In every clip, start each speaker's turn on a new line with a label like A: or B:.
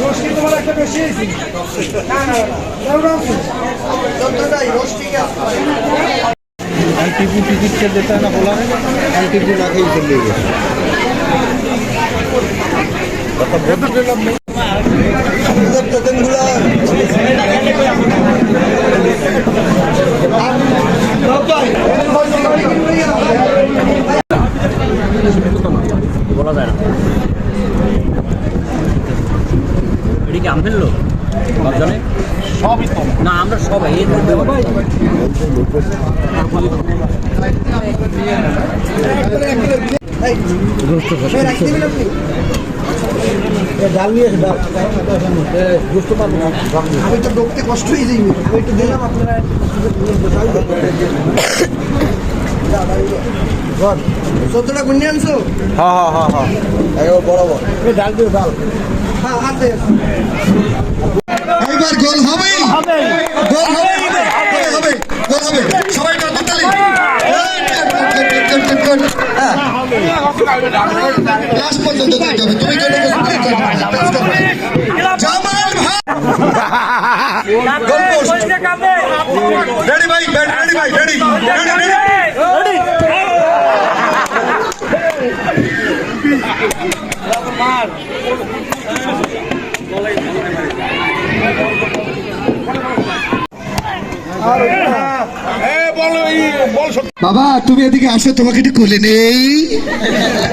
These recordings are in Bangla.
A: রোশনি তোমার একটা বেশি
B: আছে না
C: না যতটাই রোশনি আইটিপি টিকিটটা দেতা না
D: আমি দিলাম আপনারা
A: হ্যাঁ হ্যাঁ হ্যাঁ
D: ডাল হ্যাঁ
A: এইবার গোল হবেই গোল হবে হবে হবে গোল হবে সবাই করতালি লাস্ট পর্যন্ত দেখতে হবে। তুমি জামাল ভাই। রেডি ভাই রেডি বাবা তুমি এদিকে আসো তোমাকে একটু কোলে নেই।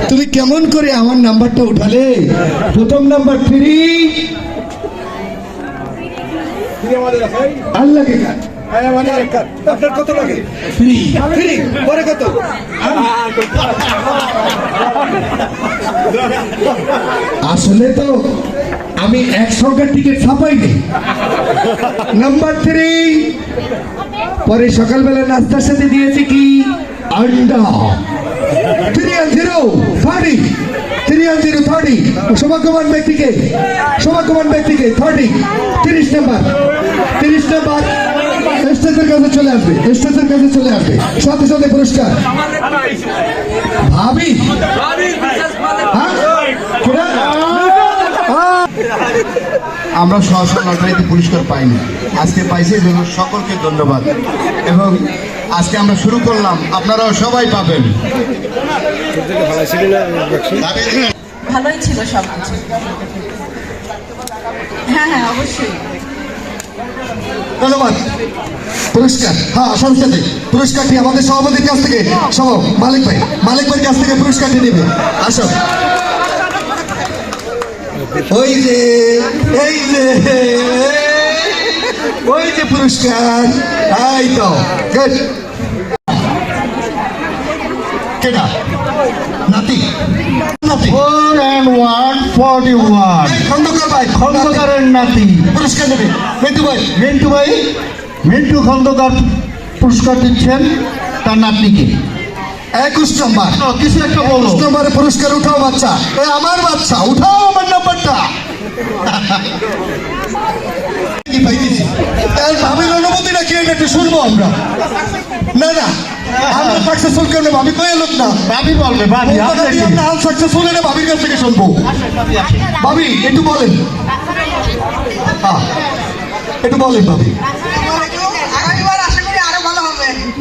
A: তুমি কেমন করে আমার নাম্বারটা উঠালে? প্রথম নাম্বার থ্রি আল্লাহ কে
D: আপনার কত লাগে?
A: ফ্রি।
D: ফ্রি পরে কত?
A: আসলে তো আমি এক সংখ্যার টিকিট ছাপাইনি। নাম্বার থ্রি পরে সকালবেলা নাস্তার সাথে দিয়েছে কি? আন্ডা। থ্রি আর জিরো থার্টি থ্রি আর জিরো থার্টি সৌভাগ্যবান ব্যক্তিকে সৌভাগ্যবান ব্যক্তিকে থার্টি তিরিশ নাম্বার তিরিশ নাম্বার স্টেজের কাছে চলে আসবে স্টেজের কাছে চলে আসবে। সাথে সাথে পুরস্কার। ভাবি হ্যাঁ? কেডা? আমরা সহসা লটারিতে পুরস্কার পাইনি। আজকে পাইছি এই জন্য সকলকে ধন্যবাদ। এবং আজকে আমরা শুরু করলাম আপনারাও সবাই পাবেন।
E: ভালোই ছিল সব কিছু। হ্যাঁ হ্যাঁ অবশ্যই।
A: ধন্যবাদ। পুরস্কার। হ্যাঁ সংস্থাতে পুরস্কারটি আমাদের সভাপতির কাছ থেকে। সহ মালিক ভাই মালিক ভাইয়ের কাছ থেকে পুরস্কারটি নেবে। আসো। ওই যে এই যে ওই যে পুরস্কার। এই তো গুড কেটা নাতি। নাতি।
D: Four and one forty one
A: Khandakar ভাই।
D: খন্দকারের নাতি।
A: পুরস্কার নেবে। মেন্দু ভাই।
D: মিন্টু ভাই মিন্টু খন্দকার পুরস্কার দিচ্ছেন তার নাতনিকে।
A: একুশ নম্বর।
D: কিছু একটা বলো।
A: একুশ নম্বরে পুরস্কার উঠাও বাচ্চা। এ আমার বাচ্চা উঠাও আমার নাম্বারটা। কি পাইতেছি তার ভাবির অনুমতিটা কি এটা একটু শুনব আমরা? না না আমরা সাকসেসফুল কেন ভাবি কয়ে লোক না?
D: ভাবি বলবে ভাবি
A: আমরা আনসাকসেসফুল এটা ভাবির কাছ থেকে শুনব। ভাবি একটু বলেন। হ্যাঁ একটু বলেন ভাবি।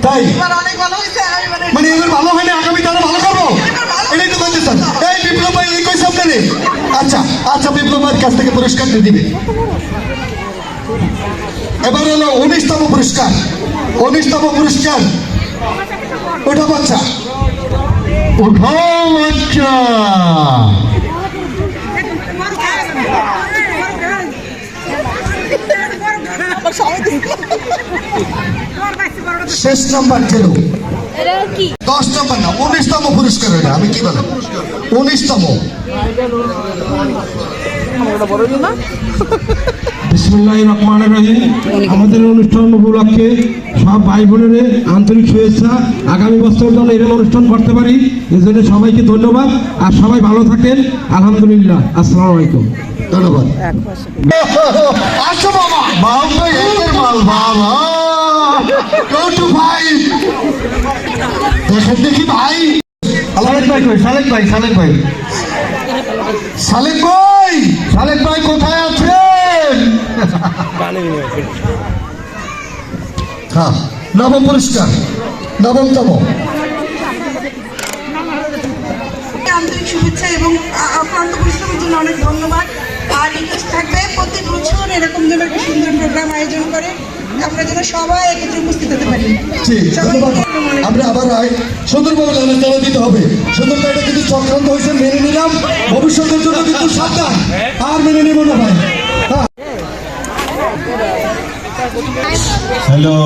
A: তাই?
F: ভালো
A: মানে এবার ভালো হয় না আগামী তারা ভালো করব? এটাই তো বলতে স্যার এই বিপ্লব ভাই এই কইছে আপনারে? আচ্ছা আচ্ছা বিপ্লব ভাইয়ের কাছ থেকে পুরস্কার দিয়ে দিবে। এবার হলো উনিশতম পুরস্কার। উনিশতম পুরস্কার। ওটা বাচ্চা।
D: উঠাও বাচ্চা।
A: শেষ নাম্বার ছিল দশ নম্বর না উনিশতম পুরস্কার এটা আমি কি বলেন উনিশতম।
B: বিসমুল্লাহ রহমান রহিম। আমাদের অনুষ্ঠান উপলক্ষে সব ভাই বোনের আন্তরিক শুভেচ্ছা। আগামী বছর যেন এরকম অনুষ্ঠান করতে পারি এই জন্য সবাইকে ধন্যবাদ। আর সবাই ভালো থাকেন। আলহামদুলিল্লাহ। আসসালামু আলাইকুম।
A: ধন্যবাদ। মাল বাবা। Go five দেখেন দেখি ভাই সালেক ভাই কই সালেক ভাই সালেক ভাই সালেক ভাই সালেক ভাই কোথায় আছেন হ্যাঁ নবম পুরস্কার নবমতম
F: আন্তরিক শুভেচ্ছা এবং অক্লান্ত পরিশ্রমের জন্য অনেক ধন্যবাদ। আর রিকোয়েস্ট থাকবে প্রতি বছর এরকম যেন সুন্দর প্রোগ্রাম আয়োজন করে। আমরা যেন সবাই একত্রে উপস্থিত হতে পারি।
A: ঠিক
F: সবাইকে
A: ধন্যবাদ। আমরা আবার আয় সুন্দরভাবে গানের দিতে হবে। সুন্দরটা এটা কিন্তু চক্রান্ত হয়েছে মেনে নিলাম। ভবিষ্যতের জন্য কিন্তু সাবধান। আর মেনে নেব না ভাই। হ্যাঁ।
G: হ্যালো।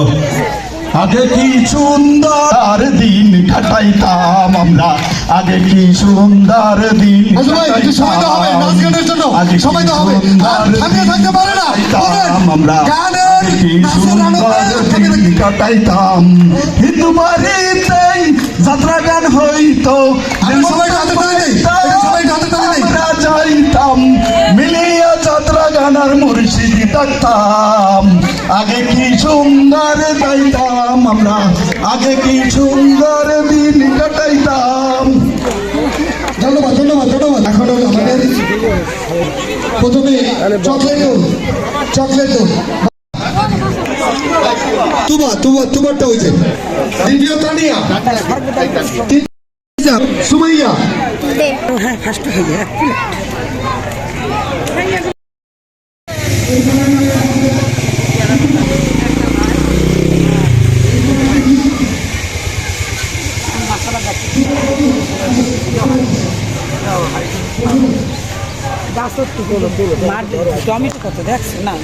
G: আগে কি সুন্দর দিন কাটাইতাম আমরা? আগে কি সুন্দর দিন
A: আচ্ছা সময় তো হবে, নাচ গানের জন্য।
G: আগে কি
A: সময় তো হবে। থামিয়ে থাকতে পারে না।
G: আমরা। আগে কি সুন্দর দিন কাটাইতাম। হিন্দু বাড়িতে যাত্রা গান হইতো।
A: আরে
G: যাইতাম। মিলিয়া যাত্রা গানার মুর্শিদি ডাকতাম। আগে কি সুন্দর যাইতাম আমরা? আগে কি সুন্দর দিন কাটাইতাম?
A: ধন্যবাদ ধন্যবাদ ধন্যবাদ। এখন আমাদের প্রথমে চকলেট চকলেট তুবা তুবা, তুবারটা হয়েছে। দ্বিতীয় তানিয়া। তৃতীয় সুমাইয়া
H: টমেটো কত দেখছে না।